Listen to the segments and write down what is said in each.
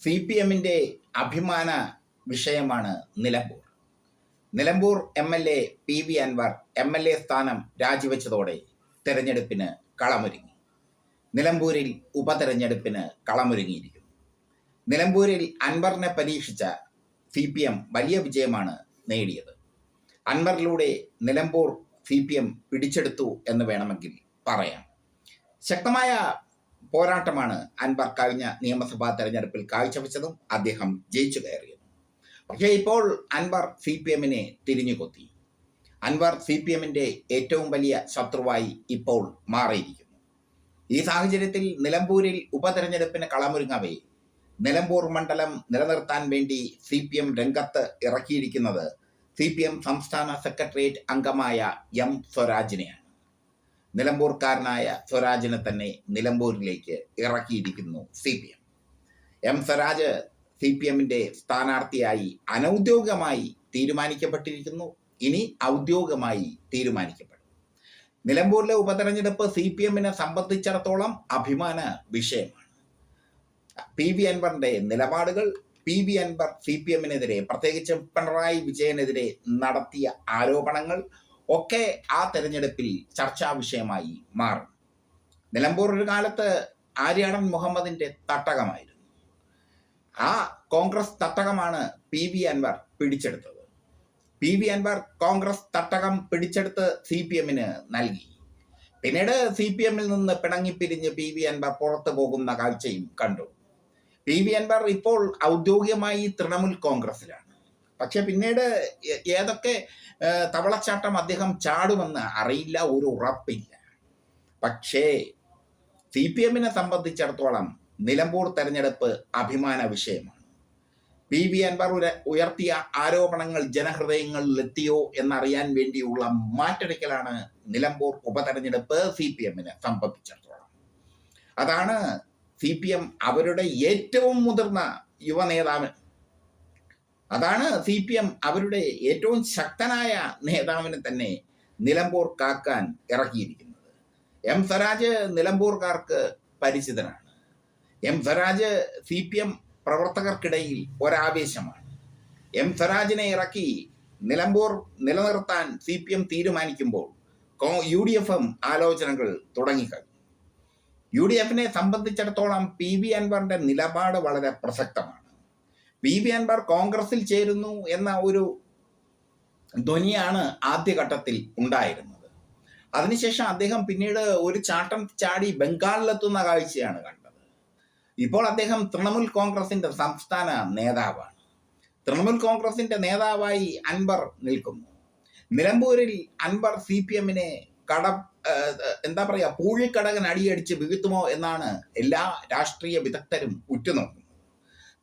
C P എമ്മിന്റെ അഭിമാന വിഷയമാണ് Nilambur. Nilambur M L A P V Anvar M L A സ്ഥാനം രാജിവെച്ചതോടെ തെരഞ്ഞെടുപ്പിന് കളമൊരുങ്ങി. നിലമ്പൂരിൽ ഉപതെരഞ്ഞെടുപ്പിന് കളമൊരുങ്ങിയിരിക്കുന്നു. നിലമ്പൂരിൽ അൻവറിനെ പരീക്ഷിച്ച സി പി എം വലിയ വിജയമാണ് നേടിയത്. അൻവറിലൂടെ നിലമ്പൂർ സി പി എം പിടിച്ചെടുത്തു എന്ന് വേണമെങ്കിൽ പറയാം. ശക്തമായ പോരാട്ടമാണ് അൻവർ കഴിഞ്ഞ നിയമസഭാ തെരഞ്ഞെടുപ്പിൽ കാഴ്ചവെച്ചതും അദ്ദേഹം ജയിച്ചു കയറിയതും. പക്ഷേ ഇപ്പോൾ അൻവർ സി പി എമ്മിനെ തിരിഞ്ഞുകൊത്തി. അൻവർ സി പി എമ്മിന്റെ ഏറ്റവും വലിയ ശത്രുവായി ഇപ്പോൾ മാറിയിരിക്കുന്നു. ഈ സാഹചര്യത്തിൽ നിലമ്പൂരിൽ ഉപതെരഞ്ഞെടുപ്പിന് കളമൊരുങ്ങവേ നിലമ്പൂർ മണ്ഡലം നിലനിർത്താൻ വേണ്ടി സി പി എം രംഗത്ത് ഇറക്കിയിരിക്കുന്നത് സി പി എം സംസ്ഥാന സെക്രട്ടേറിയറ്റ് അംഗമായ എം സ്വരാജിനെയാണ്. നിലമ്പൂർക്കാരനായ സ്വരാജിനെ തന്നെ നിലമ്പൂരിലേക്ക് ഇറക്കിയിരിക്കുന്നു C P M M Swaraj C P എമ്മിന്റെ സ്ഥാനാർത്ഥിയായി അനൗദ്യോഗികമായി തീരുമാനിക്കപ്പെട്ടിരിക്കുന്നു. ഇനി ഔദ്യോഗികമായി തീരുമാനിക്കപ്പെടും. നിലമ്പൂരിലെ ഉപതെരഞ്ഞെടുപ്പ് സി പി എമ്മിനെ സംബന്ധിച്ചിടത്തോളം അഭിമാന വിഷയമാണ്. പി വി അൻവറിന്റെ നിലപാടുകൾ P V Anvar C P എമ്മിനെതിരെ പ്രത്യേകിച്ച് പിണറായി വിജയനെതിരെ നടത്തിയ ആരോപണങ്ങൾ ഒക്കെ ആ തെരഞ്ഞെടുപ്പിൽ ചർച്ചാ വിഷയമായി മാറും. നിലമ്പൂർ ഒരു കാലത്ത് ആര്യാടൻ മുഹമ്മദിന്റെ തട്ടകമായിരുന്നു. ആ കോൺഗ്രസ് തട്ടകമാണ് പി വി അൻവർ പിടിച്ചെടുത്തത്. പി വി അൻവർ കോൺഗ്രസ് തട്ടകം പിടിച്ചെടുത്ത് സി പി എമ്മിന് നൽകി. പിന്നീട് സി പി എമ്മിൽ നിന്ന് പിണങ്ങിപ്പിരിഞ്ഞ് പി വി അൻവർ പുറത്തു പോകുന്ന കാഴ്ചയും കണ്ടു. പി വി അൻവർ ഇപ്പോൾ ഔദ്യോഗികമായി തൃണമൂൽ കോൺഗ്രസിലാണ് പക്ഷെ പിന്നീട് ഏതൊക്കെ തവളച്ചാട്ടം അദ്ദേഹം ചാടുമെന്ന് അറിയില്ല ഒരു ഉറപ്പില്ല. പക്ഷേ സി പി എമ്മിനെ സംബന്ധിച്ചിടത്തോളം നിലമ്പൂർ തെരഞ്ഞെടുപ്പ് അഭിമാന വിഷയമാണ്. പി വി അൻവർ ഉയർത്തിയ ആരോപണങ്ങൾ ജനഹൃദയങ്ങളിൽ എത്തിയോ എന്നറിയാൻ വേണ്ടിയുള്ള മാറ്റടിക്കലാണ് നിലമ്പൂർ ഉപതെരഞ്ഞെടുപ്പ് സി പി എമ്മിനെ സംബന്ധിച്ചിടത്തോളം. അതാണ് സി പി എം അവരുടെ ഏറ്റവും മുതിർന്ന യുവ നേതാവ് അതാണ് സി പി എം അവരുടെ ഏറ്റവും ശക്തനായ നേതാവിനെ തന്നെ നിലമ്പൂർ കാക്കാൻ ഇറക്കിയിരിക്കുന്നത്. എം സ്വരാജ് നിലമ്പൂർക്കാർക്ക് പരിചിതനാണ്. M Swaraj C P M പ്രവർത്തകർക്കിടയിൽ ഒരാവേശമാണ്. എം സ്വരാജിനെ ഇറക്കി നിലമ്പൂർ നിലനിർത്താൻ സി പി എം തീരുമാനിക്കുമ്പോൾ യു ഡി എഫും ആലോചനകൾ തുടങ്ങിക്കഴിഞ്ഞു. യു ഡി എഫിനെ സംബന്ധിച്ചിടത്തോളം പി വി അൻവറിന്റെ നിലപാട് വളരെ പ്രസക്തമാണ്. പി വി അൻവർ കോൺഗ്രസിൽ ചേരുന്നു എന്ന ഒരു ധ്വനിയാണ് ആദ്യഘട്ടത്തിൽ ഉണ്ടായിരുന്നത്. അതിനുശേഷം അദ്ദേഹം പിന്നീട് ഒരു ചാട്ടം ചാടി ബംഗാളിലെത്തുന്ന കാഴ്ചയാണ് കണ്ടത്. ഇപ്പോൾ അദ്ദേഹം തൃണമൂൽ കോൺഗ്രസിന്റെ സംസ്ഥാന നേതാവാണ്. തൃണമൂൽ കോൺഗ്രസിന്റെ നേതാവായി അൻവർ നിൽക്കുന്നു. നിലമ്പൂരിൽ അൻവർ സി പി എമ്മിനെ കട എന്താ പറയാ പൂഴിക്കടകൻ അടിയടിച്ച് വീഴ്ത്തുമോ എന്നാണ് എല്ലാ രാഷ്ട്രീയ വിദഗ്ധരും ഉറ്റുനോക്കുന്നത്.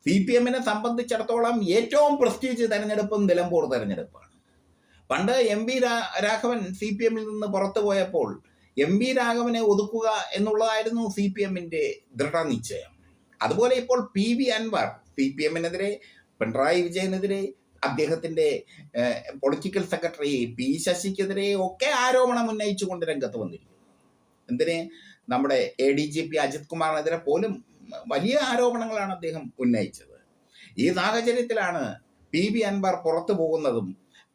സി പി എമ്മിനെ സംബന്ധിച്ചിടത്തോളം ഏറ്റവും പ്രസ്റ്റീജ് തെരഞ്ഞെടുപ്പും നിലമ്പൂർ തെരഞ്ഞെടുപ്പാണ്. പണ്ട് M V Raghavan C P എമ്മിൽ നിന്ന് പുറത്തു പോയപ്പോൾ എം വി രാഘവനെ ഒതുക്കുക എന്നുള്ളതായിരുന്നു സി പി എമ്മിന്റെ ദൃഢനിശ്ചയം. അതുപോലെ ഇപ്പോൾ P V Anvar C P എമ്മിനെതിരെ Pinarayi വിജയനെതിരെ അദ്ദേഹത്തിന്റെ പൊളിറ്റിക്കൽ സെക്രട്ടറി പി ശശിക്കെതിരെ ഒക്കെ ആരോപണം ഉന്നയിച്ചുകൊണ്ട് രംഗത്ത് വന്നിരിക്കുന്നു. എന്തിന്? നമ്മുടെ A D G P Ajith കുമാറിനെതിരെ പോലും വലിയ ആരോപണങ്ങളാണ് അദ്ദേഹം ഉന്നയിച്ചത്. ഈ സാഹചര്യത്തിലാണ് പി വി അൻവർ പുറത്തു പോകുന്നതും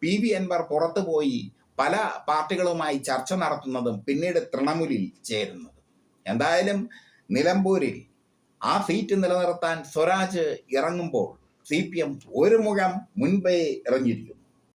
പി വി അൻവർ പുറത്തു പോയി പല പാർട്ടികളുമായി ചർച്ച നടത്തുന്നതും പിന്നീട് തൃണമൂലിൽ ചേരുന്നതും. എന്തായാലും നിലമ്പൂരിൽ ആ സീറ്റ് നിലനിർത്താൻ സ്വരാജ് ഇറങ്ങുമ്പോൾ സി പി എം ഒരു മുഴം മുൻപേ ഇറങ്ങിയിരിക്കുന്നു.